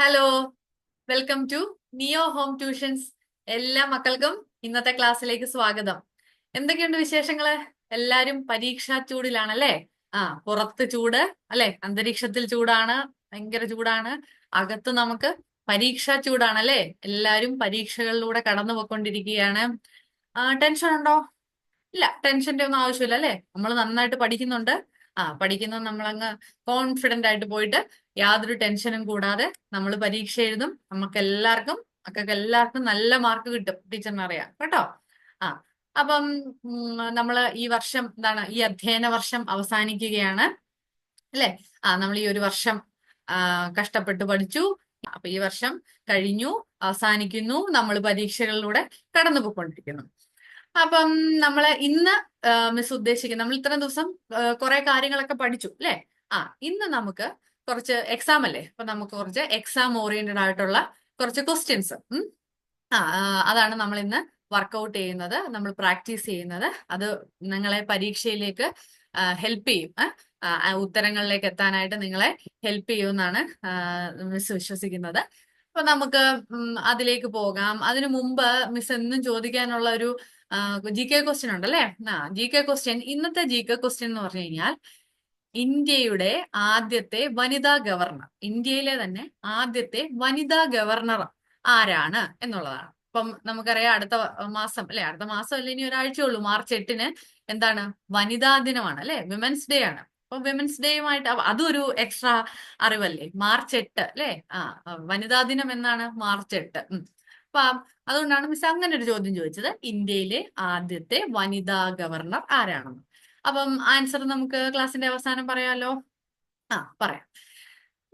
Hello welcome to Neo home tuitions എല്ലാ മക്കൾക്കും ഇന്നത്തെ ക്ലാസ്സിലേക്ക് സ്വാഗതം. എന്തൊക്കെയുണ്ട് വിശേഷങ്ങൾ? എല്ലാരും പരീക്ഷാ ചൂടിലാണല്ലേ? ആ പുറത്ത് ചൂട് അല്ലെ? അന്തരീക്ഷത്തിൽ ചൂടാണ് ഭയങ്കര ചൂടാണ്. അകത്ത് നമുക്ക് പരീക്ഷാ ചൂടാണല്ലേ? എല്ലാരും പരീക്ഷകളിലൂടെ കടന്നു പോയിക്കൊണ്ടിരിക്കുകയാണ് ടെൻഷൻ ഉണ്ടോ? ഇല്ല ടെൻഷന്റെ ഒന്നും ആവശ്യമില്ല അല്ലെ? നമ്മൾ നന്നായിട്ട് പഠിക്കുന്നുണ്ട്. ആ പഠിക്കുന്നത് നമ്മളങ്ങ് കോൺഫിഡന്റ് ആയിട്ട് പോയിട്ട് യാതൊരു ടെൻഷനും കൂടാതെ നമ്മൾ പരീക്ഷ എഴുതും. നമുക്ക് എല്ലാവർക്കും മക്കൾക്ക് എല്ലാവർക്കും നല്ല മാർക്ക് കിട്ടും ടീച്ചറിനറിയാം കേട്ടോ? ആ. അപ്പം നമ്മൾ ഈ വർഷം എന്താണ് ഈ അധ്യയന വർഷം അവസാനിക്കുകയാണ്. അല്ലെ? ആ നമ്മൾ ഈ ഒരു വർഷം കഷ്ടപ്പെട്ട് പഠിച്ചു. അപ്പൊ ഈ വർഷം കഴിഞ്ഞു അവസാനിക്കുന്നു. നമ്മൾ പരീക്ഷകളിലൂടെ കടന്നു പോയിക്കൊണ്ടിരിക്കുന്നു അപ്പം നമ്മൾ ഇന്ന് മിസ് ഉദ്ദേശിക്കുന്നത് നമ്മൾ ഇത്രയും ദിവസം കുറെ കാര്യങ്ങളൊക്കെ പഠിച്ചു. അല്ലെ? ആ ഇന്ന് നമുക്ക് കുറച്ച് എക്സാം അല്ലേ? അപ്പൊ നമുക്ക് കുറച്ച് എക്സാം ഓറിയന്റഡ് ആയിട്ടുള്ള കുറച്ച് ക്വസ്റ്റ്യൻസ് അതാണ് നമ്മൾ ഇന്ന് വർക്കൗട്ട് ചെയ്യുന്നത്. നമ്മൾ പ്രാക്ടീസ് ചെയ്യുന്നത്. അത് നിങ്ങളെ പരീക്ഷയിലേക്ക് ഹെൽപ്പ് ചെയ്യും. ഉത്തരങ്ങളിലേക്ക് എത്താനായിട്ട് നിങ്ങളെ ഹെൽപ്പ് ചെയ്യുമെന്നാണ് മിസ് വിശ്വസിക്കുന്നത്. അപ്പൊ നമുക്ക് അതിലേക്ക് പോകാം. അതിനു മുമ്പ് മിസ് എന്നും ചോദിക്കാനുള്ള ഒരു ജി കെ ക്വസ്റ്റ്യൻ ഉണ്ടല്ലേ? ആ ജി കെ ക്വസ്റ്റ്യൻ ഇന്നത്തെ ജി കെ ക്വസ്റ്റ്യൻ എന്ന് പറഞ്ഞു കഴിഞ്ഞാൽ ഇന്ത്യയുടെ ആദ്യത്തെ വനിതാ ഗവർണർ. ഇന്ത്യയിലെ തന്നെ ആദ്യത്തെ വനിതാ ഗവർണർ ആരാണ് എന്നുള്ളതാണ്. ഇപ്പം നമുക്കറിയാം അടുത്ത മാസം അല്ലെ? അടുത്ത മാസം അല്ലെ ഇനി ഒരാഴ്ച ഉള്ളൂ മാർച്ച് എട്ടിന് എന്താണ്? വനിതാ ദിനമാണ് അല്ലെ? വിമൻസ് ഡേ ആണ്. അപ്പൊ വിമൻസ് ഡേയുമായിട്ട് അതൊരു എക്സ്ട്രാ അറിവല്ലേ? മാർച്ച് എട്ട് അല്ലെ? ആ വനിതാ ദിനം എന്നാണ് മാർച്ച് എട്ട്. അപ്പൊ അതുകൊണ്ടാണ് മിസ് അങ്ങനെ ഒരു ചോദ്യം ചോദിച്ചത്. ഇന്ത്യയിലെ ആദ്യത്തെ വനിതാ ഗവർണർ ആരാണെന്ന്. അപ്പം ആൻസർ നമുക്ക് ക്ലാസിന്റെ അവസാനം പറയാലോ? ആ പറയാം.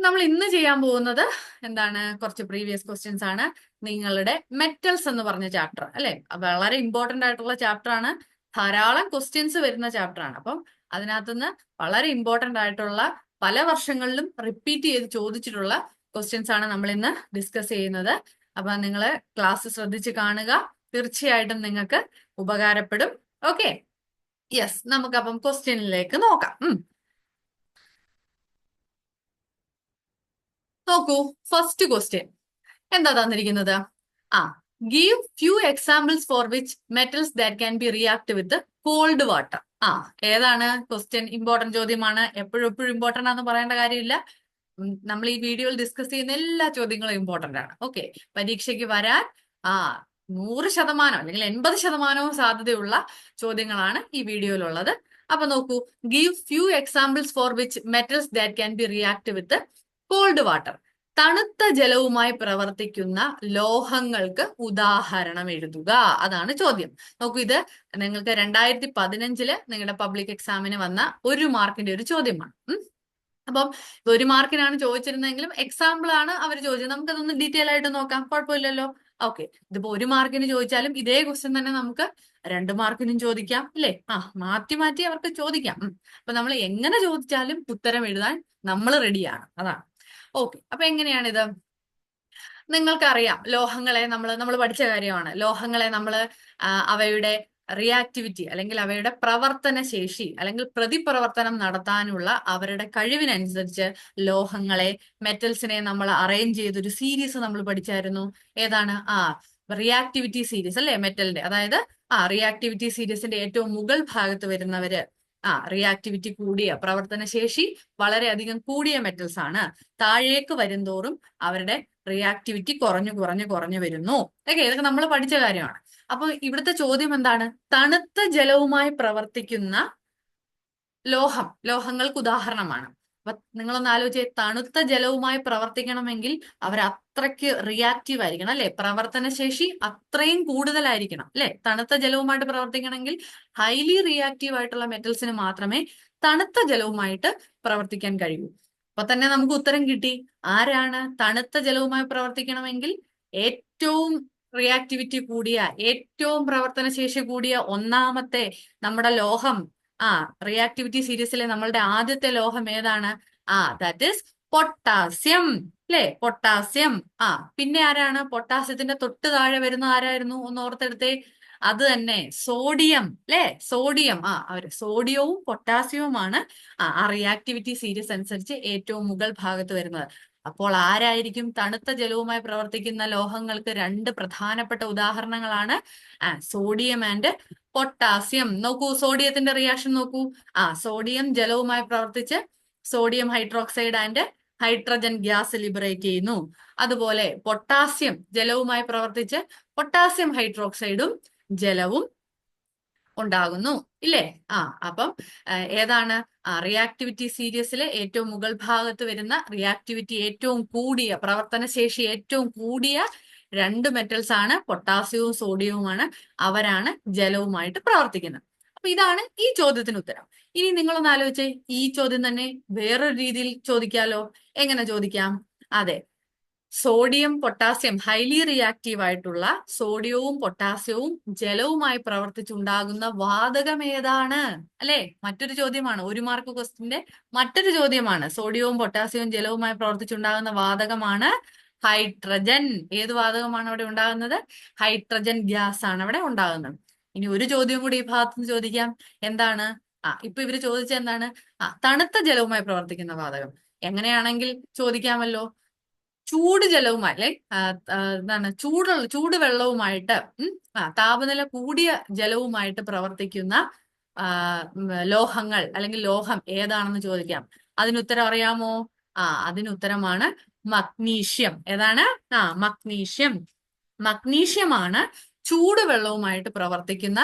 നമ്മൾ ഇന്ന് ചെയ്യാൻ പോകുന്നത് എന്താണ്? കുറച്ച് പ്രീവിയസ് ക്വസ്റ്റ്യൻസ് ആണ്. നിങ്ങളുടെ മെറ്റൽസ് എന്ന് പറഞ്ഞ ചാപ്റ്റർ അല്ലെ? വളരെ ഇമ്പോർട്ടന്റ് ആയിട്ടുള്ള ചാപ്റ്റർ ആണ്. ധാരാളം ക്വസ്റ്റ്യൻസ് വരുന്ന ചാപ്റ്റർ ആണ്. അപ്പം അതിനകത്തുനിന്ന് വളരെ ഇമ്പോർട്ടന്റ് ആയിട്ടുള്ള പല വർഷങ്ങളിലും റിപ്പീറ്റ് ചെയ്ത് ചോദിച്ചിട്ടുള്ള ക്വസ്റ്റ്യൻസ് ആണ് നമ്മൾ ഇന്ന് ഡിസ്കസ് ചെയ്യുന്നത്. അപ്പൊ നിങ്ങൾ ക്ലാസ് ശ്രദ്ധിച്ച് കാണുക. തീർച്ചയായിട്ടും നിങ്ങൾക്ക് ഉപകാരപ്പെടും. ഓക്കെ യെസ് നമുക്കപ്പം ക്വസ്റ്റ്യനിലേക്ക് നോക്കാം. നോക്കൂ ഫസ്റ്റ് ക്വസ്റ്റ്യൻ എന്താ തന്നിരിക്കുന്നത്? ആ give few examples for which metals that can be react with cold water ആ ഏതാണ് ക്വസ്റ്റ്യൻ ഇമ്പോർട്ടന്റ് ചോദ്യമാണ്. എപ്പോഴും എപ്പോഴും ഇമ്പോർട്ടന്റ് ആണെന്ന് പറയേണ്ട കാര്യമില്ല. നമ്മൾ ഈ വീഡിയോയിൽ ഡിസ്കസ് ചെയ്യുന്ന എല്ലാ ചോദ്യങ്ങളും ഇമ്പോർട്ടന്റ് ആണ്. ഓക്കെ പരീക്ഷയ്ക്ക് വരാൻ ആ നൂറ് ശതമാനം അല്ലെങ്കിൽ എൺപത് ശതമാനവും സാധ്യതയുള്ള ചോദ്യങ്ങളാണ് ഈ വീഡിയോയിലുള്ളത്. അപ്പൊ നോക്കൂ give few examples for which metals that can be react with cold water തണുത്ത ജലവുമായി പ്രവർത്തിക്കുന്ന ലോഹങ്ങൾക്ക് ഉദാഹരണം എഴുതുക. അതാണ് ചോദ്യം. നോക്കൂ ഇത് നിങ്ങൾക്ക് രണ്ടായിരത്തി പതിനഞ്ചിൽ നിങ്ങളുടെ പബ്ലിക് എക്സാമിന് വന്ന ഒരു മാർക്കിന്റെ ഒരു ചോദ്യമാണ്. അപ്പം ഒരു മാർക്കിനാണ് ചോദിച്ചിരുന്നെങ്കിലും എക്സാമ്പിൾ ആണ് അവർ ചോദിച്ചത്. നമുക്കതൊന്ന് ഡീറ്റെയിൽ ആയിട്ട് നോക്കാം. കുഴപ്പമില്ലല്ലോ. ഓക്കെ ഇതിപ്പോ ഒരു മാർക്കിന് ചോദിച്ചാലും ഇതേ ക്വസ്റ്റ്യൻ തന്നെ നമുക്ക് രണ്ട് മാർക്കിനും ചോദിക്കാം അല്ലേ? ആ മാറ്റി മാറ്റി അവർക്ക് ചോദിക്കാം. അപ്പൊ നമ്മൾ എങ്ങനെ ചോദിച്ചാലും ഉത്തരം എഴുതാൻ നമ്മൾ റെഡിയാണ് അതാണ്. ഓക്കെ അപ്പൊ എങ്ങനെയാണിത്? നിങ്ങൾക്കറിയാം ലോഹങ്ങളെ നമ്മൾ നമ്മൾ പഠിച്ച കാര്യമാണ്. ലോഹങ്ങളെ നമ്മൾ അവയുടെ റിയാക്ടിവിറ്റി അല്ലെങ്കിൽ അവയുടെ പ്രവർത്തന ശേഷി അല്ലെങ്കിൽ പ്രതിപ്രവർത്തനം നടത്താനുള്ള അവരുടെ കഴിവിനനുസരിച്ച് ലോഹങ്ങളെ മെറ്റൽസിനെ നമ്മൾ അറേഞ്ച് ചെയ്തൊരു സീരീസ് നമ്മൾ പഠിച്ചായിരുന്നു. ഏതാണ്? ആ റിയാക്ടിവിറ്റി സീരീസ് അല്ലെ മെറ്റലിന്റെ അതായത് ആ റിയാക്ടിവിറ്റി സീരീസിന്റെ ഏറ്റവും മുകൾ ഭാഗത്ത് വരുന്നവര് ആ റിയാക്ടിവിറ്റി കൂടിയ പ്രവർത്തന ശേഷി വളരെയധികം കൂടിയ മെറ്റൽസ് ആണ്. താഴേക്ക് വരുംതോറും അവരുടെ റിയാക്ടിവിറ്റി കുറഞ്ഞു കുറഞ്ഞു കുറഞ്ഞു വരുന്നു. ഓക്കെ ഇതൊക്കെ നമ്മൾ പഠിച്ച കാര്യമാണ്. അപ്പൊ ഇവിടുത്തെ ചോദ്യം എന്താണ്? തണുത്ത ജലവുമായി പ്രവർത്തിക്കുന്ന ലോഹം ലോഹങ്ങൾക്ക് ഉദാഹരണമാണ്. അപ്പൊ നിങ്ങളൊന്ന് ആലോചിച്ചേ തണുത്ത ജലവുമായി പ്രവർത്തിക്കണമെങ്കിൽ അവർ അത്രയ്ക്ക് റിയാക്റ്റീവ് ആയിരിക്കണം അല്ലെ? പ്രവർത്തന ശേഷി അത്രയും കൂടുതലായിരിക്കണം അല്ലെ? തണുത്ത ജലവുമായിട്ട് പ്രവർത്തിക്കണമെങ്കിൽ ഹൈലി റിയാക്റ്റീവ് ആയിട്ടുള്ള മെറ്റൽസിന് മാത്രമേ തണുത്ത ജലവുമായിട്ട് പ്രവർത്തിക്കാൻ കഴിയൂ. അപ്പൊ തന്നെ നമുക്ക് ഉത്തരം കിട്ടി. ആരാണ് തണുത്ത ജലവുമായി പ്രവർത്തിക്കണമെങ്കിൽ ഏറ്റവും റിയാക്ടിവിറ്റി കൂടിയ ഏറ്റവും പ്രവർത്തനശേഷി കൂടിയ ഒന്നാമത്തെ നമ്മുടെ ലോഹം. ആ റിയാക്ടിവിറ്റി സീരീസിലെ നമ്മളുടെ ആദ്യത്തെ ലോഹം ഏതാണ്? ആ ദാറ്റ് ഇസ് പൊട്ടാസ്യം അല്ലേ പൊട്ടാസ്യം ആ പിന്നെ ആരാണ്? പൊട്ടാസ്യത്തിന്റെ തൊട്ട് താഴെ വരുന്ന ആരായിരുന്നു? ഒന്ന് ഓർത്തെടുത്തേ. അത് തന്നെ സോഡിയം അല്ലെ സോഡിയം ആ അവർ സോഡിയവും പൊട്ടാസ്യവുമാണ് ആ റിയാക്ടിവിറ്റി സീരീസ് അനുസരിച്ച് ഏറ്റവും മുകൾ ഭാഗത്ത് വരുന്നത്. അപ്പോൾ ആരായിരിക്കും തണുത്ത ജലവുമായി പ്രവർത്തിക്കുന്ന ലോഹങ്ങൾക്ക് രണ്ട് പ്രധാനപ്പെട്ട ഉദാഹരണങ്ങളാണ്? ആ സോഡിയം ആൻഡ് പൊട്ടാസ്യം. നോക്കൂ സോഡിയത്തിന്റെ റിയാക്ഷൻ നോക്കൂ. ആ സോഡിയം ജലവുമായി പ്രവർത്തിച്ച് sodium hydroxide and hydrogen gas liberate ചെയ്യുന്നു. അതുപോലെ പൊട്ടാസ്യം ജലവുമായി പ്രവർത്തിച്ച് പൊട്ടാസ്യം ഹൈഡ്രോക്സൈഡും ജലവും ഉണ്ടാകുന്നു ഇല്ലേ? ആ അപ്പം ഏതാണ്? റിയാക്ടിവിറ്റി സീരീസിലെ ഏറ്റവും മുകൾ ഭാഗത്ത് വരുന്ന റിയാക്ടിവിറ്റി ഏറ്റവും കൂടിയ പ്രവർത്തനശേഷി ഏറ്റവും കൂടിയ രണ്ട് മെറ്റൽസ് ആണ് പൊട്ടാസ്യവും സോഡിയവുമാണ് അവരാണ് ജലവുമായിട്ട് പ്രവർത്തിക്കുന്നത്. അപ്പൊ ഇതാണ് ഈ ചോദ്യത്തിന് ഉത്തരം. ഇനി നിങ്ങളൊന്ന് ആലോചിച്ചേ ഈ ചോദ്യം തന്നെ വേറൊരു രീതിയിൽ ചോദിക്കാലോ? എങ്ങനെ ചോദിക്കാം? അതെ സോഡിയം പൊട്ടാസ്യം ഹൈലി റിയാക്റ്റീവ് ആയിട്ടുള്ള സോഡിയവും പൊട്ടാസ്യവും ജലവുമായി പ്രവർത്തിച്ചുണ്ടാകുന്ന വാതകം ഏതാണ്? അല്ലെ? മറ്റൊരു ചോദ്യമാണ്. ഒരു മാർക്ക് ക്വസ്റ്റിന്റെ മറ്റൊരു ചോദ്യമാണ്. സോഡിയവും പൊട്ടാസ്യവും ജലവുമായി പ്രവർത്തിച്ചുണ്ടാകുന്ന വാതകമാണ് ഹൈഡ്രജൻ. ഏത് വാതകമാണ് അവിടെ ഉണ്ടാകുന്നത്? ഹൈഡ്രജൻ ഗ്യാസ് ആണ് അവിടെ ഉണ്ടാകുന്നത്. ഇനി ഒരു ചോദ്യം കൂടി ഈ ഭാഗത്ത് നിന്ന് ചോദിക്കാം. എന്താണ്? ആ ഇപ്പൊ ഇവർ ചോദിച്ച എന്താണ്? ആ തണുത്ത ജലവുമായി പ്രവർത്തിക്കുന്ന വാതകം. എങ്ങനെയാണെങ്കിൽ ചോദിക്കാമല്ലോ. ചൂട് ജലവുമായി അല്ലെ എന്താണ് ചൂടുള്ള ചൂട് വെള്ളവുമായിട്ട് ഉം, ആ താപനില കൂടിയ ജലവുമായിട്ട് പ്രവർത്തിക്കുന്ന ലോഹങ്ങൾ അല്ലെങ്കിൽ ലോഹം ഏതാണെന്ന് ചോദിക്കാം. അതിനുത്തരം അറിയാമോ? ആ അതിനുത്തരമാണ് മഗ്നീഷ്യം. ഏതാണ്? ആ മഗ്നീഷ്യം. മഗ്നീഷ്യമാണ് ചൂടുവെള്ളവുമായിട്ട് പ്രവർത്തിക്കുന്ന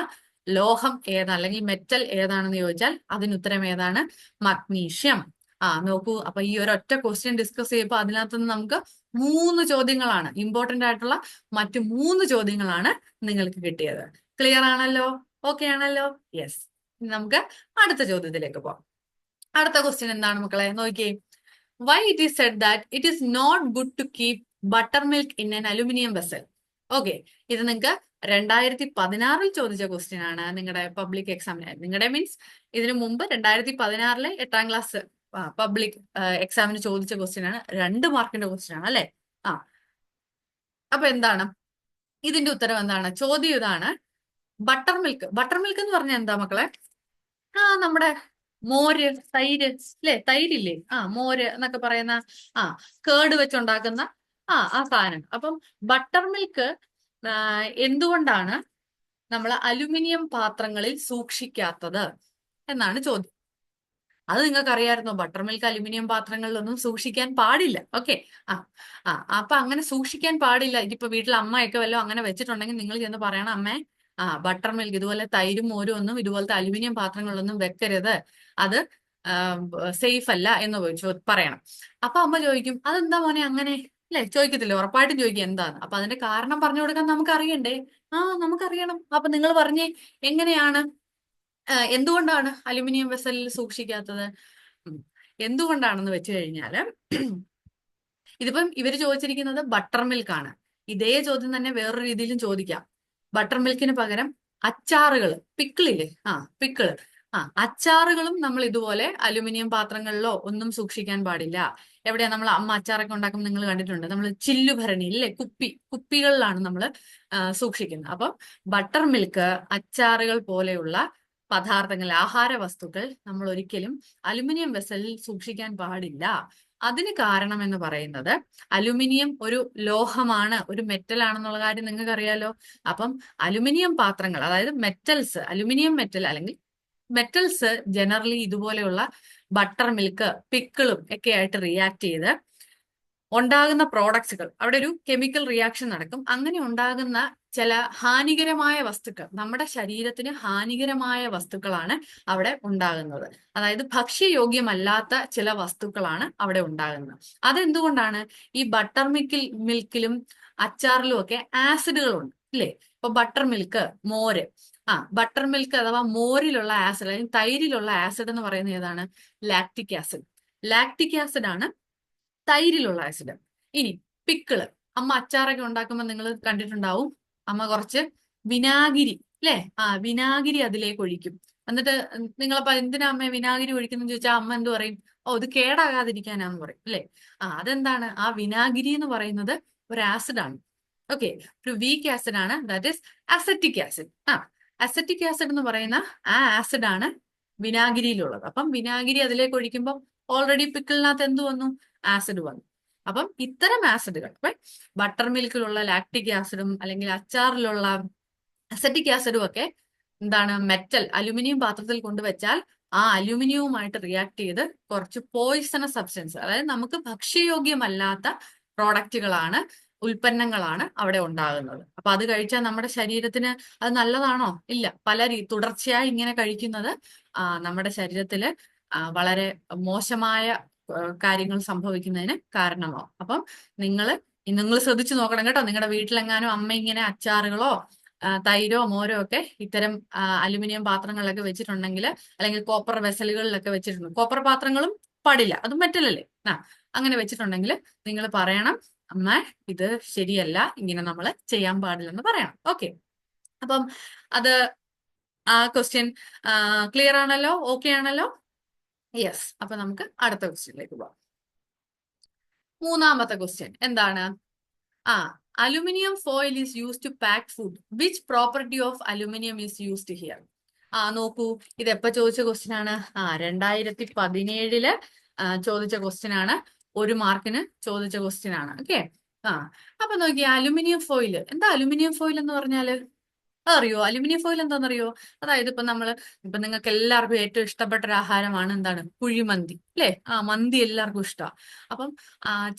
ലോഹം ഏതാ അല്ലെങ്കിൽ മെറ്റൽ ഏതാണെന്ന് ചോദിച്ചാൽ അതിനുത്തരം ഏതാണ്? മഗ്നീഷ്യം. ആ നോക്കൂ. അപ്പൊ ഈ ഒരു ഒറ്റ ക്വസ്റ്റ്യൻ ഡിസ്കസ് ചെയ്യുമ്പോൾ അതിനകത്ത് നിന്ന് നമുക്ക് മൂന്ന് ചോദ്യങ്ങളാണ്. ഇമ്പോർട്ടന്റ് ആയിട്ടുള്ള മറ്റു മൂന്ന് ചോദ്യങ്ങളാണ് നിങ്ങൾക്ക് കിട്ടിയത്. ക്ലിയർ ആണല്ലോ? ഓക്കെ ആണല്ലോ? യെസ് നമുക്ക് അടുത്ത ചോദ്യത്തിലേക്ക് പോവാം അടുത്ത ക്വസ്റ്റ്യൻ എന്താണ് മക്കളെ? നോക്കിയേ. Why it is said that it is not good to keep butter milk in an aluminium vessel okay ഇത് നിങ്ങൾക്ക് രണ്ടായിരത്തി പതിനാറിൽ ചോദിച്ച ക്വസ്റ്റ്യൻ ആണ് നിങ്ങളുടെ പബ്ലിക് എക്സാമിനായിരുന്നു നിങ്ങളുടെ മീൻസ് ഇതിനു മുമ്പ് രണ്ടായിരത്തി പതിനാറിലെ എട്ടാം ക്ലാസ് പബ്ലിക് എക്സാമിന് ചോദിച്ച ക്വസ്റ്റ്യൻ ആണ്. രണ്ട് മാർക്കിന്റെ ക്വസ്റ്റ്യൻ ആണ് അല്ലെ? ആ. അപ്പൊ എന്താണ്? ഇതിന്റെ ഉത്തരം എന്താണ്? ചോദ്യം ഇതാണ്. ബട്ടർ മിൽക്ക് ബട്ടർ മിൽക്ക് എന്ന് പറഞ്ഞാൽ എന്താ മക്കളെ? ആ നമ്മുടെ മോര് തൈര് അല്ലേ? തൈരില്ലേ? ആ മോര് എന്നൊക്കെ പറയുന്ന ആ കേട് വെച്ചുണ്ടാക്കുന്ന ആ ആ സാധനം. അപ്പം ബട്ടർ മിൽക്ക് എന്തുകൊണ്ടാണ് നമ്മൾ അലുമിനിയം പാത്രങ്ങളിൽ സൂക്ഷിക്കാത്തത്? എന്നാണ് ചോദ്യം. അത് നിങ്ങൾക്ക് അറിയാമായിരുന്നോ ബട്ടർ മിൽക്ക് അലുമിനിയം പാത്രങ്ങളിലൊന്നും സൂക്ഷിക്കാൻ പാടില്ല. ഓക്കെ. ആ ആ അപ്പൊ അങ്ങനെ സൂക്ഷിക്കാൻ പാടില്ല. ഇതിപ്പോ വീട്ടിൽ അമ്മയൊക്കെ വല്ലതും അങ്ങനെ വെച്ചിട്ടുണ്ടെങ്കിൽ നിങ്ങൾ ചെന്ന് പറയണം അമ്മേ ആ ബട്ടർ മിൽക്ക് ഇതുപോലെ തൈരും മോരും ഒന്നും ഇതുപോലത്തെ അലുമിനിയം പാത്രങ്ങളിലൊന്നും വെക്കരുത്. അത് സേഫ് അല്ല എന്ന് പറയണം. അപ്പൊ അമ്മ ചോദിക്കും അതെന്താ മോനെ അങ്ങനെ? അല്ലെ? ചോദിക്കത്തില്ല? ഉറപ്പായിട്ടും ചോദിക്കും എന്താണ് അപ്പൊ അതിന്റെ കാരണം പറഞ്ഞു കൊടുക്കാൻ നമുക്ക് അറിയണ്ടേ ആ നമുക്കറിയണം. അപ്പൊ നിങ്ങൾ പറഞ്ഞേ എങ്ങനെയാണ് എന്തുകൊണ്ടാണ് അലുമിനിയം വെസലിൽ സൂക്ഷിക്കാത്തത്. എന്തുകൊണ്ടാണെന്ന് വെച്ച് കഴിഞ്ഞാൽ ഇതിപ്പം ഇവർ ചോദിച്ചിരിക്കുന്നത് ബട്ടർ മിൽക്ക് ആണ് ഇതേ ചോദ്യം തന്നെ വേറൊരു രീതിയിലും ചോദിക്കാം. ബട്ടർ മിൽക്കിന് പകരം അച്ചാറുകൾ പിക്കിളില്ലേ? ആ പിക്കിൾ. ആ അച്ചാറുകളും നമ്മൾ ഇതുപോലെ അലുമിനിയം പാത്രങ്ങളിലോ ഒന്നും സൂക്ഷിക്കാൻ പാടില്ല. എവിടെയാ നമ്മൾ അമ്മ അച്ചാറൊക്കെ ഉണ്ടാക്കുമ്പോൾ നിങ്ങൾ കണ്ടിട്ടുണ്ട്. നമ്മൾ ചില്ലുഭരണി ഇല്ലേ കുപ്പി കുപ്പികളിലാണ് നമ്മൾ സൂക്ഷിക്കുന്നത്. അപ്പം ബട്ടർ മിൽക്ക് അച്ചാറുകൾ പോലെയുള്ള പദാർത്ഥങ്ങൾ ആഹാര വസ്തുക്കൾ നമ്മൾ ഒരിക്കലും അലുമിനിയം വെസലിൽ സൂക്ഷിക്കാൻ പാടില്ല. അതിന് കാരണം എന്ന് പറയുന്നത് അലുമിനിയം ഒരു ലോഹമാണ് ഒരു മെറ്റൽ ആണെന്നുള്ള കാര്യം നിങ്ങൾക്ക് അറിയാലോ അപ്പം അലുമിനിയം പാത്രങ്ങൾ അതായത് മെറ്റൽസ് അലുമിനിയം മെറ്റൽ അല്ലെങ്കിൽ മെറ്റൽസ് ജനറലി ഇതുപോലെയുള്ള ബട്ടർ മിൽക്ക് പിക്കിളും ഒക്കെ ആയിട്ട് റിയാക്ട് ചെയ്ത് ഉണ്ടാകുന്ന പ്രോഡക്ട്സുകൾ അവിടെ ഒരു കെമിക്കൽ റിയാക്ഷൻ നടക്കും. അങ്ങനെ ഉണ്ടാകുന്ന ചില ഹാനികരമായ വസ്തുക്കൾ നമ്മുടെ ശരീരത്തിന് ഹാനികരമായ വസ്തുക്കളാണ് അവിടെ ഉണ്ടാകുന്നത്. അതായത് ഭക്ഷ്യയോഗ്യമല്ലാത്ത ചില വസ്തുക്കളാണ് അവിടെ ഉണ്ടാകുന്നത്. അതെന്തുകൊണ്ടാണ്? ഈ ബട്ടർ മിൽക്കിൽ മിൽക്കിലും അച്ചാറിലും ഒക്കെ ആസിഡുകളുണ്ട് ഇല്ലേ? ഇപ്പൊ ബട്ടർ മിൽക്ക് മോര്. ആ ബട്ടർ മിൽക്ക് അഥവാ മോരിലുള്ള ആസിഡ് അല്ലെങ്കിൽ തൈരിലുള്ള ആസിഡ് എന്ന് പറയുന്നത് ഏതാണ്? ലാക്ടിക് ആസിഡ് ലാക്ടിക് ആസിഡ് ആണ് തൈരിലുള്ള ആസിഡ് ഇനി പിക്കിൾ. അമ്മ അച്ചാറൊക്കെ ഉണ്ടാക്കുമ്പോൾ നിങ്ങൾ കണ്ടിട്ടുണ്ടാവും. അമ്മ കുറച്ച് വിനാഗിരി അല്ലേ ആ വിനാഗിരി അതിലേക്ക് ഒഴിക്കും. എന്നിട്ട് നിങ്ങളപ്പോ എന്തിനാ അമ്മ വിനാഗിരി ഒഴിക്കുന്നു ചോദിച്ചാൽ അമ്മ എന്ത് പറയും? ഓ ഇത് കേടാകാതിരിക്കാനാന്ന് പറയും അല്ലേ ആ അതെന്താണ്? ആ വിനാഗിരി എന്ന് പറയുന്നത് ഒരു ആസിഡ് ആണ്. ഓക്കെ ഒരു വീക്ക് ആസിഡ് ആണ്. ദാറ്റ് ഇസ് അസറ്റിക് ആസിഡ് ആ അസറ്റിക് ആസിഡ് എന്ന് പറയുന്ന ആ ആസിഡ് ആണ് വിനാഗിരിയിലുള്ളത്. അപ്പം വിനാഗിരി അതിലേക്ക് ഒഴിക്കുമ്പോൾ ഓൾറെഡി പിക്കിളിനകത്ത് എന്ത് വന്നു? ആസിഡ് വന്നു. അപ്പം ഇത്തരം ആസിഡുകൾ ബട്ടർ മിൽക്കിലുള്ള ലാക്ടിക് ആസിഡും അല്ലെങ്കിൽ അച്ചാറിലുള്ള അസറ്റിക് ആസിഡും ഒക്കെ എന്താണ്? മെറ്റൽ അലുമിനിയം പാത്രത്തിൽ കൊണ്ടുവച്ചാൽ ആ അലുമിനിയവുമായിട്ട് റിയാക്ട് ചെയ്ത് കുറച്ച് പോയിസണ സബ്സ്റ്റൻസ് അതായത് നമുക്ക് ഭക്ഷ്യയോഗ്യമല്ലാത്ത പ്രോഡക്റ്റുകളാണ് ഉൽപ്പന്നങ്ങളാണ് അവിടെ ഉണ്ടാകുന്നത്. അപ്പൊ അത് കഴിച്ചാൽ നമ്മുടെ ശരീരത്തിന് അത് നല്ലതാണോ? ഇല്ല. പല രീ തുടർച്ചയായി ഇങ്ങനെ കഴിക്കുന്നത് നമ്മുടെ ശരീരത്തിൽ വളരെ മോശമായ കാര്യങ്ങൾ സംഭവിക്കുന്നതിന് കാരണമാവും. അപ്പം നിങ്ങൾ നിങ്ങൾ ശ്രദ്ധിച്ചു നോക്കണം കേട്ടോ. നിങ്ങളുടെ വീട്ടിലെങ്ങാനും അമ്മ ഇങ്ങനെ അച്ചാറുകളോ തൈരോ മോരോ ഒക്കെ ഇത്തരം അലുമിനിയം പാത്രങ്ങളിലൊക്കെ വെച്ചിട്ടുണ്ടെങ്കിൽ അല്ലെങ്കിൽ കോപ്പർ വെസലുകളിലൊക്കെ വെച്ചിട്ടുണ്ട്. കോപ്പർ പാത്രങ്ങളും പാടില്ല. അതും പറ്റില്ലല്ലേ ആ അങ്ങനെ വെച്ചിട്ടുണ്ടെങ്കിൽ നിങ്ങൾ പറയണം അമ്മ ഇത് ശരിയല്ല. ഇങ്ങനെ നമ്മൾ ചെയ്യാൻ പാടില്ലെന്ന് പറയണം. ഓക്കെ. അപ്പം അത് ആ ക്വസ്റ്റ്യൻ ക്ലിയർ ആണല്ലോ? ഓക്കെ ആണല്ലോ? യെസ് അപ്പൊ നമുക്ക് അടുത്ത ക്വസ്റ്റ്യനിലേക്ക് പോവാം. മൂന്നാമത്തെ ക്വസ്റ്റ്യൻ എന്താണ്? ആ aluminium foil is use to pack food which property of aluminium is used here ആ നോക്കൂ. ഇത് എപ്പോ ചോദിച്ച ക്വസ്റ്റ്യൻ ആണ്? ആ രണ്ടായിരത്തി പതിനേഴിൽ ചോദിച്ച ക്വസ്റ്റ്യൻ ആണ്. ഒരു മാർക്കിന് ചോദിച്ച ക്വസ്റ്റ്യൻ ആണ്. ഓക്കെ ആ അപ്പൊ നോക്കി അലുമിനിയം ഫോയിൽ എന്താ അലുമിനിയം ഫോയിൽ എന്ന് പറഞ്ഞാൽ? അതറിയോ അലുമിനിയം ഫോയിൽ എന്താണെന്നറിയോ അതായത് ഇപ്പൊ നമ്മൾ ഇപ്പൊ നിങ്ങൾക്ക് എല്ലാവർക്കും ഏറ്റവും ഇഷ്ടപ്പെട്ട ഒരു ആഹാരമാണ് എന്താണ്? കുഴിമന്തി അല്ലേ? ആ മന്തി എല്ലാവർക്കും ഇഷ്ടമാണ് അപ്പം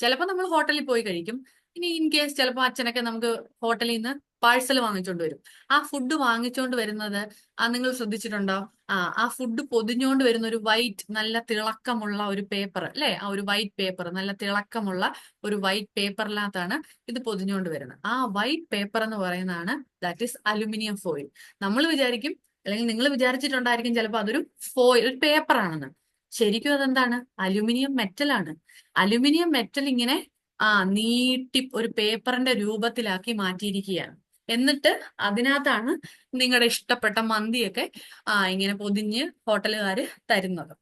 ചിലപ്പോൾ നമ്മൾ ഹോട്ടലിൽ പോയി കഴിക്കും. ഇനി ഇൻ കേസ് ചിലപ്പോൾ അച്ഛനൊക്കെ നമുക്ക് ഹോട്ടലിൽ നിന്ന് പാഴ്സൽ വാങ്ങിച്ചോണ്ട് വരും. ആ ഫുഡ് വാങ്ങിച്ചോണ്ട് വരുന്നത് ആ നിങ്ങൾ ശ്രദ്ധിച്ചിട്ടുണ്ടോ? ആ ആ ഫുഡ് പൊതിഞ്ഞോണ്ട് വരുന്ന ഒരു വൈറ്റ് നല്ല തിളക്കമുള്ള ഒരു പേപ്പർ അല്ലെ? ആ ഒരു വൈറ്റ് പേപ്പർ നല്ല തിളക്കമുള്ള ഒരു വൈറ്റ് പേപ്പറിനകത്താണ് ഇത് പൊതിഞ്ഞോണ്ട് വരുന്നത്. ആ വൈറ്റ് പേപ്പർ എന്ന് പറയുന്നതാണ് ദാറ്റ് ഈസ് അലുമിനിയം ഫോയിൽ നമ്മൾ വിചാരിക്കും അല്ലെങ്കിൽ നിങ്ങൾ വിചാരിച്ചിട്ടുണ്ടായിരിക്കും ചിലപ്പോൾ അതൊരു ഫോയിൽ ഒരു പേപ്പറാണെന്ന് ശരിക്കും അതെന്താണ്? അലുമിനിയം മെറ്റൽ ആണ്. അലുമിനിയം മെറ്റൽ ഇങ്ങനെ ആ നീട്ടി ഒരു പേപ്പറിന്റെ രൂപത്തിലാക്കി മാറ്റിയിരിക്കുകയാണ്. എന്നിട്ട് അതിനകത്താണ് നിങ്ങളുടെ ഇഷ്ടപ്പെട്ട മന്തിയൊക്കെ ആ ഇങ്ങനെ പൊതിഞ്ഞ് ഹോട്ടലുകാര് തരുന്നത്.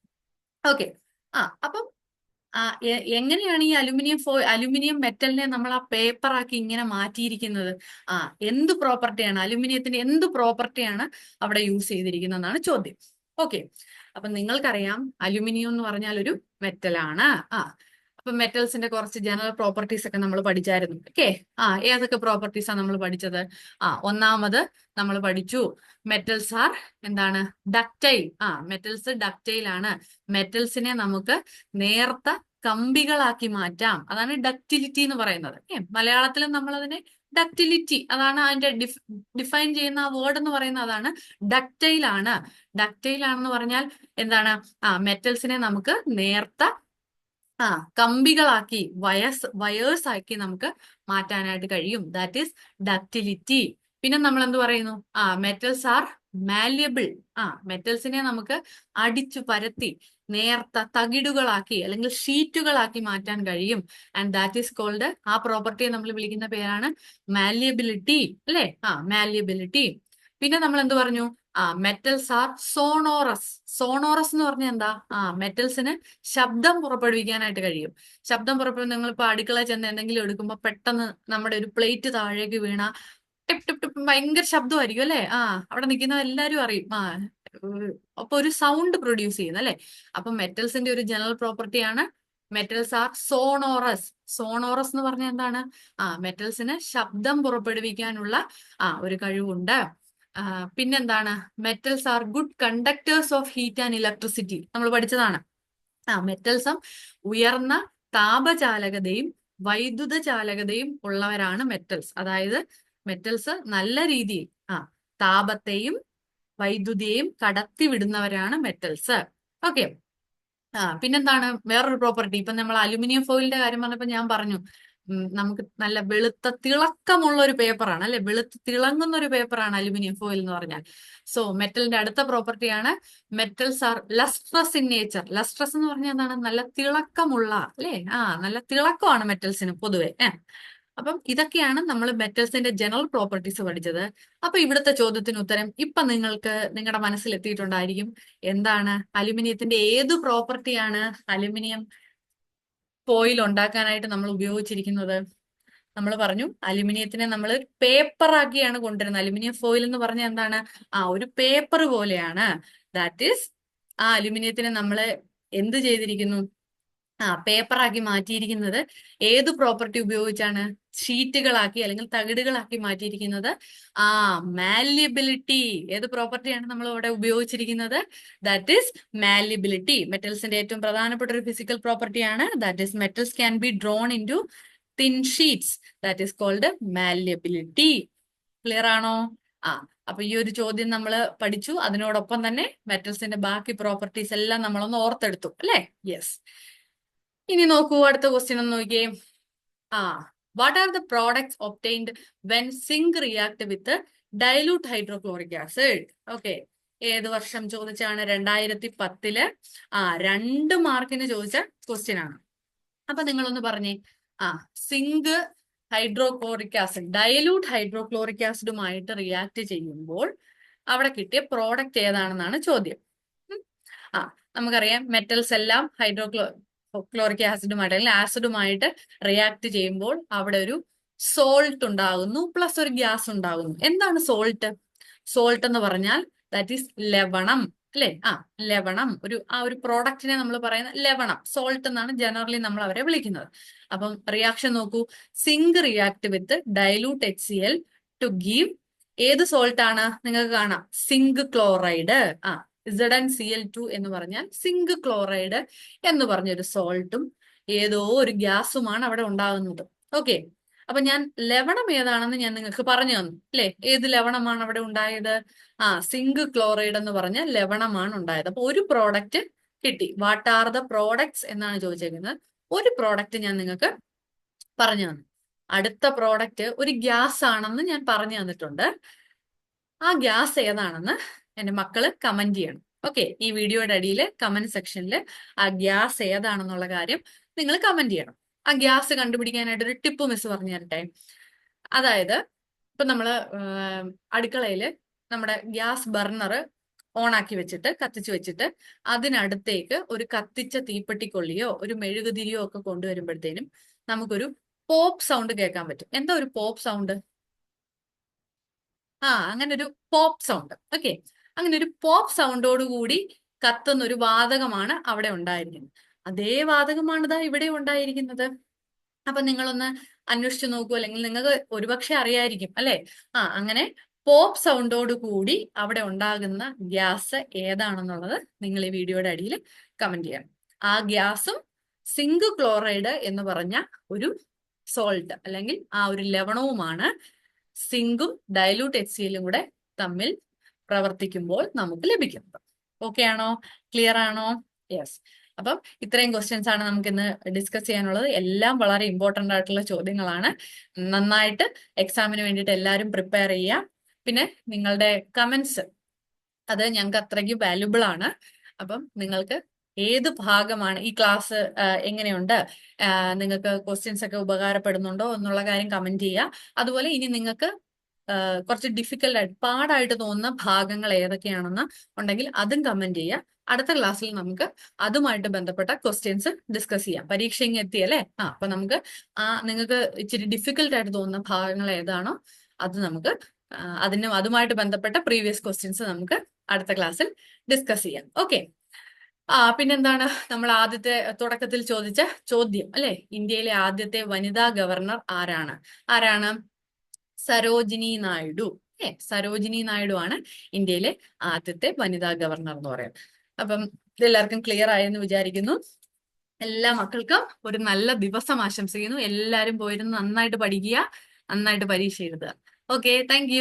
ഓക്കെ. ആ അപ്പം എങ്ങനെയാണ് ഈ അലുമിനിയം ഫോ അലുമിനിയം മെറ്റലിനെ നമ്മൾ ആ പേപ്പറാക്കി ഇങ്ങനെ മാറ്റിയിരിക്കുന്നത്? ആ എന്ത് പ്രോപ്പർട്ടിയാണ്? അലുമിനിയത്തിന്റെ എന്ത് പ്രോപ്പർട്ടിയാണ് അവിടെ യൂസ് ചെയ്തിരിക്കുന്നതെന്നാണ് ചോദ്യം. ഓക്കെ. അപ്പൊ നിങ്ങൾക്കറിയാം അലുമിനിയം എന്ന് പറഞ്ഞാൽ ഒരു മെറ്റലാണ്. ആ അപ്പൊ മെറ്റൽസിന്റെ കുറച്ച് ജനറൽ പ്രോപ്പർട്ടീസ് ഒക്കെ നമ്മൾ പഠിച്ചായിരുന്നു. ഓക്കെ ആ ഏതൊക്കെ പ്രോപ്പർട്ടീസ് ആണ് നമ്മൾ പഠിച്ചത്? ആ ഒന്നാമത് നമ്മൾ പഠിച്ചു മെറ്റൽസ് ആർ എന്താണ്? ഡക്റ്റൈൽ ആ മെറ്റൽസ് ഡക്റ്റൈൽ ആണ്. മെറ്റൽസിനെ നമുക്ക് നേർത്ത കമ്പികളാക്കി മാറ്റാം. അതാണ് ഡക്റ്റിലിറ്റി എന്ന് പറയുന്നത്. ഏ മലയാളത്തിൽ നമ്മൾ അതിനെ ഡക്റ്റിലിറ്റി അതാണ് അതിന്റെ ഡിഫ് ഡിഫൈൻ ചെയ്യുന്ന ആ വേർഡ് എന്ന് പറയുന്നത് അതാണ് ഡക്റ്റൈൽ ആണ്. ഡക്റ്റൈൽ ആണെന്ന് പറഞ്ഞാൽ എന്താണ്? ആ മെറ്റൽസിനെ നമുക്ക് നേർത്ത ആ കമ്പികളാക്കി വയസ് വയേഴ്സ് ആക്കി നമുക്ക് മാറ്റാനായിട്ട് കഴിയും. ദാറ്റ് ഈസ് ഡക്റ്റിലിറ്റി പിന്നെ നമ്മൾ എന്ത് പറയുന്നു? ആ മെറ്റൽസ് ആർ മാലിയബിൾ ആ മെറ്റൽസിനെ നമുക്ക് അടിച്ചു പരത്തി നേർത്ത തകിടുകളാക്കി അല്ലെങ്കിൽ ഷീറ്റുകളാക്കി മാറ്റാൻ കഴിയും. ആൻഡ് ദാറ്റ് ഈസ് കോൾഡ് ആ പ്രോപ്പർട്ടിയെ നമ്മൾ വിളിക്കുന്ന പേരാണ് മാലിയബിലിറ്റി അല്ലേ? ആ മാലിയബിലിറ്റി പിന്നെ നമ്മൾ എന്ത് പറഞ്ഞു? ആ മെറ്റൽസ് ആർ സോണോറസ് സോണോറസ് എന്ന് പറഞ്ഞാൽ എന്താ? ആ മെറ്റൽസിന് ശബ്ദം പുറപ്പെടുവിക്കാനായിട്ട് കഴിയും. ശബ്ദം പുറപ്പെടുവിക്കാൻ നിങ്ങളിപ്പോ അടുക്കള ചെന്ന് എന്തെങ്കിലും എടുക്കുമ്പോൾ പെട്ടെന്ന് നമ്മുടെ ഒരു പ്ലേറ്റ് താഴേക്ക് വീണ ടിപ് ടിപ് ടിപ്പ് ഭയങ്കര ശബ്ദമായിരിക്കും അല്ലേ? ആ അവിടെ നിൽക്കുന്ന എല്ലാവരും അറിയും. ആ അപ്പൊ ഒരു സൗണ്ട് പ്രൊഡ്യൂസ് ചെയ്യുന്ന അല്ലെ? അപ്പൊ മെറ്റൽസിന്റെ ഒരു ജനറൽ പ്രോപ്പർട്ടിയാണ് മെറ്റൽസ് ആർ സോണോറസ് സോണോറസ് എന്ന് പറഞ്ഞാൽ എന്താണ്? ആ മെറ്റൽസിന് ശബ്ദം പുറപ്പെടുവിക്കാനുള്ള ആ ഒരു കഴിവുണ്ട്. പിന്നെന്താണ്? Metals are good conductors of heat and electricity നമ്മൾ പഠിച്ചതാണ്. ആ മെറ്റൽസും ഉയർന്ന താപചാലകതയും വൈദ്യുത ചാലകതയും ഉള്ളവരാണ് മെറ്റൽസ് അതായത് മെറ്റൽസ് നല്ല രീതിയിൽ ആ താപത്തെയും വൈദ്യുതിയെയും കടത്തിവിടുന്നവരാണ് മെറ്റൽസ് ഓക്കെ ആ പിന്നെന്താണ്? വേറൊരു പ്രോപ്പർട്ടി ഇപ്പൊ നമ്മൾ അലുമിനിയം ഫോയിലിന്റെ കാര്യം പറഞ്ഞപ്പോ ഞാൻ പറഞ്ഞു നമുക്ക് നല്ല വെളുത്ത തിളക്കമുള്ള ഒരു പേപ്പറാണ് അല്ലെ? വെളുത്ത് തിളങ്ങുന്ന ഒരു പേപ്പറാണ് അലുമിനിയം ഫോയിൽ എന്ന് പറഞ്ഞാൽ. സോ മെറ്റലിന്റെ അടുത്ത പ്രോപ്പർട്ടിയാണ് metals are lustrous in nature lustrous എന്ന് പറഞ്ഞാൽ എന്താണ്? നല്ല തിളക്കമുള്ള അല്ലേ? ആ നല്ല തിളക്കമാണ് മെറ്റൽസിന് പൊതുവെ അപ്പം ഇതൊക്കെയാണ് നമ്മൾ മെറ്റൽസിന്റെ ജനറൽ പ്രോപ്പർട്ടീസ് പഠിച്ചത്. അപ്പൊ ഇവിടുത്തെ ചോദ്യത്തിന് ഉത്തരം ഇപ്പൊ നിങ്ങൾക്ക് നിങ്ങളുടെ മനസ്സിൽ എത്തിയിട്ടുണ്ടായിരിക്കും എന്താണ്? അലുമിനിയത്തിന്റെ ഏത് പ്രോപ്പർട്ടിയാണ് അലുമിനിയം ഫോയിൽ ഉണ്ടാക്കാനായിട്ട് നമ്മൾ ഉപയോഗിച്ചിരിക്കുന്നത്. നമ്മൾ പറഞ്ഞു അലുമിനിയത്തിനെ നമ്മൾ പേപ്പർ ആക്കിയാണ് കൊണ്ടുവരുന്നത്. അലുമിനിയം ഫോയിൽ എന്ന് പറഞ്ഞാൽ എന്താണ്? ആ ഒരു പേപ്പർ പോലെയാണ്. ദാറ്റ് ഈസ് ആ അലുമിനിയത്തിനെ നമ്മൾ എന്ത് ചെയ്തിരിക്കുന്നു? ആ പേപ്പറാക്കി മാറ്റിയിരിക്കുന്നത്. ഏത് പ്രോപ്പർട്ടി ഉപയോഗിച്ചാണ്? ഷീറ്റുകളാക്കി അല്ലെങ്കിൽ തകിടുകളാക്കി മാറ്റിയിരിക്കുന്നത്? ആ മാലിബിലിറ്റി ഏത് പ്രോപ്പർട്ടിയാണ് നമ്മൾ ഇവിടെ ഉപയോഗിച്ചിരിക്കുന്നത്? ദാറ്റ് ഈസ് മാലിയബിലിറ്റി മെറ്റൽസിന്റെ ഏറ്റവും പ്രധാനപ്പെട്ട ഒരു ഫിസിക്കൽ പ്രോപ്പർട്ടിയാണ് that is metals can be drawn into thin sheets that is called malleability clear ആണോ? ആ അപ്പൊ ഈ ഒരു ചോദ്യം നമ്മൾ പഠിച്ചു. അതിനോടൊപ്പം തന്നെ മെറ്റൽസിന്റെ ബാക്കി പ്രോപ്പർട്ടീസ് എല്ലാം നമ്മളൊന്ന് ഓർത്തെടുത്തു. അല്ലേ? യെസ് ഇനി നോക്കൂ അടുത്ത ക്വസ്റ്റ്യൻ ഒന്ന് നോക്കിയേ. ആ what are the products obtained when zinc react with dilute hydrochloric acid okay ഏത് വർഷം ചോദിച്ചാണ്? രണ്ടായിരത്തി പത്തിൽ ആ രണ്ട് മാർക്കിന് ചോദിച്ച ക്വസ്റ്റ്യൻ ആണ്. അപ്പൊ നിങ്ങളൊന്ന് പറഞ്ഞേ. ആ zinc hydrochloric acid dilute hydrochloric ആസിഡുമായിട്ട് react ചെയ്യുമ്പോൾ അവിടെ കിട്ടിയ പ്രോഡക്റ്റ് ഏതാണെന്നാണ് ചോദ്യം. ആ നമുക്കറിയാം മെറ്റൽസ് എല്ലാം ഹൈഡ്രോക്ലോ ക്ലോറിക് ആസിഡുമായിട്ട് അല്ലെങ്കിൽ ആസിഡുമായിട്ട് റിയാക്ട് ചെയ്യുമ്പോൾ അവിടെ ഒരു സോൾട്ട് ഉണ്ടാകുന്നു പ്ലസ് ഒരു ഗ്യാസ് ഉണ്ടാകുന്നു. എന്താണ് സോൾട്ട് സോൾട്ട് എന്ന് പറഞ്ഞാൽ ദാറ്റ് ഈസ് ലവണം അല്ലെ? ആ ലവണം. ഒരു ആ ഒരു പ്രോഡക്റ്റിനെ നമ്മൾ പറയുന്ന ലവണം. സോൾട്ട് എന്നാണ് ജനറലി നമ്മൾ അവരെ വിളിക്കുന്നത്. അപ്പം റിയാക്ഷൻ നോക്കൂ. Zinc react with dilute H C L to give ഏത് സോൾട്ട് ആണ്? നിങ്ങൾക്ക് കാണാം. സിങ്ക് ക്ലോറൈഡ് ആ ഇസഡ് സി എൽ ടു എന്ന് പറഞ്ഞാൽ സിങ്ക് ക്ലോറൈഡ് എന്ന് പറഞ്ഞൊരു സോൾട്ടും ഏതോ ഒരു ഗ്യാസുമാണ് അവിടെ ഉണ്ടാകുന്നത്. ഓക്കെ അപ്പൊ ഞാൻ ലവണം ഏതാണെന്ന് ഞാൻ നിങ്ങൾക്ക് പറഞ്ഞു തന്നു. അല്ലെ? ഏത് ലവണമാണ് അവിടെ ഉണ്ടായത്? ആ സിങ്ക് ക്ലോറൈഡ് എന്ന് പറഞ്ഞ ലവണമാണ് ഉണ്ടായത്. അപ്പൊ ഒരു പ്രോഡക്റ്റ് കിട്ടി. വാട്ട് ആർ ദ പ്രോഡക്ട്സ് എന്നാണ് ചോദിച്ചേക്കുന്നത്. ഒരു പ്രോഡക്റ്റ് ഞാൻ നിങ്ങൾക്ക് പറഞ്ഞു തന്നു. അടുത്ത പ്രോഡക്റ്റ് ഒരു ഗ്യാസ് ആണെന്ന് ഞാൻ പറഞ്ഞു തന്നിട്ടുണ്ട്. ആ ഗ്യാസ് ഏതാണെന്ന് എന്റെ മക്കൾ കമന്റ് ചെയ്യണം. ഓക്കെ ഈ വീഡിയോയുടെ അടിയിൽ കമന്റ് സെക്ഷനിൽ ആ ഗ്യാസ് ഏതാണെന്നുള്ള കാര്യം നിങ്ങൾ കമന്റ് ചെയ്യണം. ആ ഗ്യാസ് കണ്ടുപിടിക്കാനായിട്ട് ഒരു ടിപ്പ് മിസ് പറഞ്ഞു തരട്ടെ. അതായത് ഇപ്പൊ നമ്മൾ അടുക്കളയിൽ നമ്മുടെ ഗ്യാസ് ബർണർ ഓൺ ആക്കി വെച്ചിട്ട് കത്തിച്ചു വെച്ചിട്ട് അതിനടുത്തേക്ക് ഒരു കത്തിച്ച തീപ്പെട്ടിക്കൊള്ളിയോ ഒരു മെഴുകുതിരിയോ ഒക്കെ കൊണ്ടുവരുമ്പോഴത്തേനും നമുക്കൊരു പോപ്പ് സൗണ്ട് കേൾക്കാൻ പറ്റും. എന്താ ഒരു പോപ്പ് സൗണ്ട് ആ അങ്ങനെ ഒരു പോപ്പ് സൗണ്ട് ഓക്കെ അങ്ങനെ ഒരു പോപ്പ് സൗണ്ടോട് കൂടി കത്തുന്ന ഒരു വാതകമാണ് അവിടെ ഉണ്ടായിരിക്കുന്നത്. അതേ വാതകമാണ് ഇതാ ഇവിടെ ഉണ്ടായിരിക്കുന്നത്. അപ്പൊ നിങ്ങളൊന്ന് അന്വേഷിച്ചു നോക്കൂ അല്ലെങ്കിൽ നിങ്ങൾക്ക് ഒരുപക്ഷെ അറിയായിരിക്കും അല്ലെ? ആ അങ്ങനെ പോപ്പ് സൗണ്ടോട് കൂടി അവിടെ ഉണ്ടാകുന്ന ഗ്യാസ് ഏതാണെന്നുള്ളത് നിങ്ങൾ ഈ വീഡിയോയുടെ അടിയിൽ കമന്റ് ചെയ്യാം. ആ ഗ്യാസും സിങ്ക് ക്ലോറൈഡ് എന്ന് പറഞ്ഞ ഒരു സോൾട്ട് അല്ലെങ്കിൽ ആ ഒരു ലവണവുമാണ് സിങ്കും ഡയലൂട്ട് എച്ച് സിയിലും കൂടെ തമ്മിൽ പ്രവർത്തിക്കുമ്പോൾ നമുക്ക് ലഭിക്കുന്നത്. ഓക്കെ ആണോ? ക്ലിയർ ആണോ? യെസ് അപ്പം ഇത്രയും ക്വസ്റ്റ്യൻസ് ആണ് നമുക്ക് ഇന്ന് ഡിസ്കസ് ചെയ്യാനുള്ളത്. എല്ലാം വളരെ ഇമ്പോർട്ടന്റ് ആയിട്ടുള്ള ചോദ്യങ്ങളാണ്. നന്നായിട്ട് എക്സാമിന് വേണ്ടിയിട്ട് എല്ലാവരും പ്രിപ്പയർ ചെയ്യുക. പിന്നെ നിങ്ങളുടെ കമന്റ്സ് അത് ഞങ്ങൾക്ക് അത്രയ്ക്ക് വാല്യുബിൾ ആണ്. അപ്പം നിങ്ങൾക്ക് ഏത് ഭാഗമാണ് ഈ ക്ലാസ് എങ്ങനെയുണ്ട്? നിങ്ങൾക്ക് ക്വസ്റ്റ്യൻസ് ഒക്കെ ഉപകാരപ്പെടുന്നുണ്ടോ എന്നുള്ള കാര്യം കമന്റ് ചെയ്യുക. അതുപോലെ ഇനി നിങ്ങൾക്ക് കുറച്ച് ഡിഫിക്കൽട്ട് ആയിട്ട് പാടായിട്ട് തോന്നുന്ന ഭാഗങ്ങൾ ഏതൊക്കെയാണെന്ന് ഉണ്ടെങ്കിൽ അതും കമന്റ് ചെയ്യുക. അടുത്ത ക്ലാസ്സിൽ നമുക്ക് അതുമായിട്ട് ബന്ധപ്പെട്ട ക്വസ്റ്റ്യൻസ് ഡിസ്കസ് ചെയ്യാം. പരീക്ഷ ഇങ്ങ് എത്തിയല്ലേ ആ അപ്പൊ നമുക്ക് ആ നിങ്ങൾക്ക് ഇച്ചിരി ഡിഫിക്കൽട്ട് ആയിട്ട് തോന്നുന്ന ഭാഗങ്ങൾ ഏതാണോ അത് നമുക്ക് അതിന് അതുമായിട്ട് ബന്ധപ്പെട്ട പ്രീവിയസ് ക്വസ്റ്റ്യൻസ് നമുക്ക് അടുത്ത ക്ലാസ്സിൽ ഡിസ്കസ് ചെയ്യാം. ഓക്കെ ആ പിന്നെന്താണ്? നമ്മൾ ആദ്യത്തെ തുടക്കത്തിൽ ചോദിച്ച ചോദ്യം അല്ലെ? ഇന്ത്യയിലെ ആദ്യത്തെ വനിതാ ഗവർണർ ആരാണ്? ആരാണ്? സരോജിനി നായിഡു. ഏ സരോജിനി നായിഡു ആണ് ഇന്ത്യയിലെ ആദ്യത്തെ വനിതാ ഗവർണർ എന്ന് പറയുന്നത്. അപ്പം ഇതെല്ലാവർക്കും ക്ലിയർ ആയെന്ന് വിചാരിക്കുന്നു. എല്ലാ മക്കൾക്കും ഒരു നല്ല ദിവസം ആശംസിക്കുന്നു. എല്ലാവരും പോയിരുന്ന് നന്നായിട്ട് പഠിക്കുക നന്നായിട്ട് പരീക്ഷ എഴുതുക. Okay thank